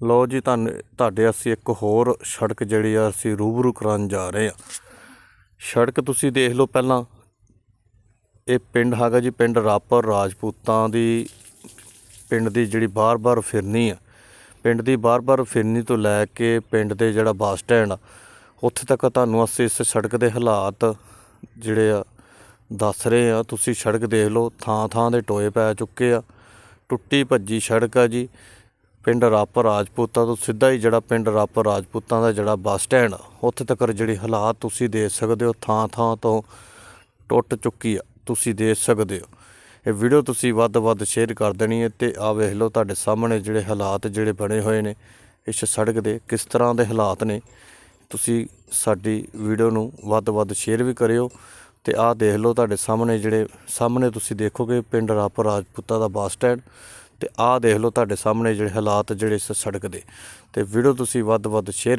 ਲਓ ਜੀ ਤੁਹਾਨੂੰ ਤੁਹਾਡੇ ਅਸੀਂ ਇੱਕ ਹੋਰ ਸੜਕ ਜਿਹੜੀ ਆ, ਅਸੀਂ ਰੂਬਰੂ ਕਰਾਉਣ ਜਾ ਰਹੇ ਆ ਸੜਕ ਤੁਸੀਂ ਦੇਖ ਲਓ ਪਹਿਲਾਂ। ਇਹ ਪਿੰਡ ਹੈਗਾ ਜੀ, ਪਿੰਡ ਰਾਪਰ, ਰਾਜਪੂਤਾਂ ਦੀ, ਪਿੰਡ ਦੀ ਜਿਹੜੀ ਬਾਰ-ਬਾਰ ਫਿਰਨੀ ਆ। ਪਿੰਡ ਦੀ ਬਾਰ-ਬਾਰ ਫਿਰਨੀ ਤੋਂ ਲੈ ਕੇ ਪਿੰਡ ਦੇ ਜਿਹੜਾ ਬੱਸ ਸਟੈਂਡ ਆ, ਉੱਥੇ ਤੱਕ ਤੁਹਾਨੂੰ ਅਸੀਂ ਇਸ ਸੜਕ ਦੇ ਹਾਲਾਤ ਜਿਹੜੇ ਆ ਦੱਸ ਰਹੇ ਆ ਤੁਸੀਂ ਸੜਕ ਦੇਖ ਲਓ, ਥਾਂ-ਥਾਂ ਦੇ ਟੋਏ ਪੈ ਚੁੱਕੇ ਆ। ਟੁੱਟੀ ਭੱਜੀ ਸੜਕ ਆ ਜੀ। ਪਿੰਡ ਰਾਪਰ ਰਾਜਪੂਤਾਂ ਤੋਂ ਸਿੱਧਾ ਹੀ ਜਿਹੜਾ ਪਿੰਡ ਰਾਪਰ ਰਾਜਪੂਤਾਂ ਦਾ ਜਿਹੜਾ ਬੱਸ ਸਟੈਂਡ ਆ ਉੱਥੇ ਤੱਕ ਜਿਹੜੇ ਹਾਲਾਤ ਤੁਸੀਂ ਦੇਖ ਸਕਦੇ ਹੋ ਥਾਂ-ਥਾਂ ਤੋਂ ਟੁੱਟ ਚੁੱਕੀ ਆ, ਤੁਸੀਂ ਦੇਖ ਸਕਦੇ ਹੋ। ਇਹ ਵੀਡੀਓ ਤੁਸੀਂ ਵੱਧ ਵੱਧ ਸ਼ੇਅਰ ਕਰ ਦੇਣੀ ਹੈ ਤੇ ਆ ਵੇਖ ਲਓ ਤੁਹਾਡੇ ਸਾਹਮਣੇ ਜਿਹੜੇ ਹਾਲਾਤ ਜਿਹੜੇ ਬਣੇ ਹੋਏ ਨੇ, ਇਸ ਸੜਕ ਦੇ ਕਿਸ ਤਰ੍ਹਾਂ ਦੇ ਹਾਲਾਤ ਨੇ। ਤੁਸੀਂ ਸਾਡੀ ਵੀਡੀਓ ਨੂੰ ਵੱਧ ਵੱਧ ਸ਼ੇਅਰ ਵੀ ਕਰਿਓ ਤੇ ਆਹ ਦੇਖ ਲਓ ਤੁਹਾਡੇ ਸਾਹਮਣੇ ਜਿਹੜੇ, ਸਾਹਮਣੇ ਤੁਸੀਂ ਦੇਖੋਗੇ ਪਿੰਡ ਰਾਪਰ ਰਾਜਪੂਤਾ ਦਾ ਬੱਸ ਸਟੈਂਡ ਤੇ ਆਹ ਦੇਖ ਲਓ ਤੁਹਾਡੇ ਸਾਹਮਣੇ ਜਿਹੜੇ ਹਾਲਾਤ ਜਿਹੜੇ ਇਸ ਸੜਕ ਦੇ। ਤੇ ਵੀਡੀਓ ਤੁਸੀਂ ਵੱਧ ਤੋਂ ਵੱਧ ਸ਼ੇਅਰ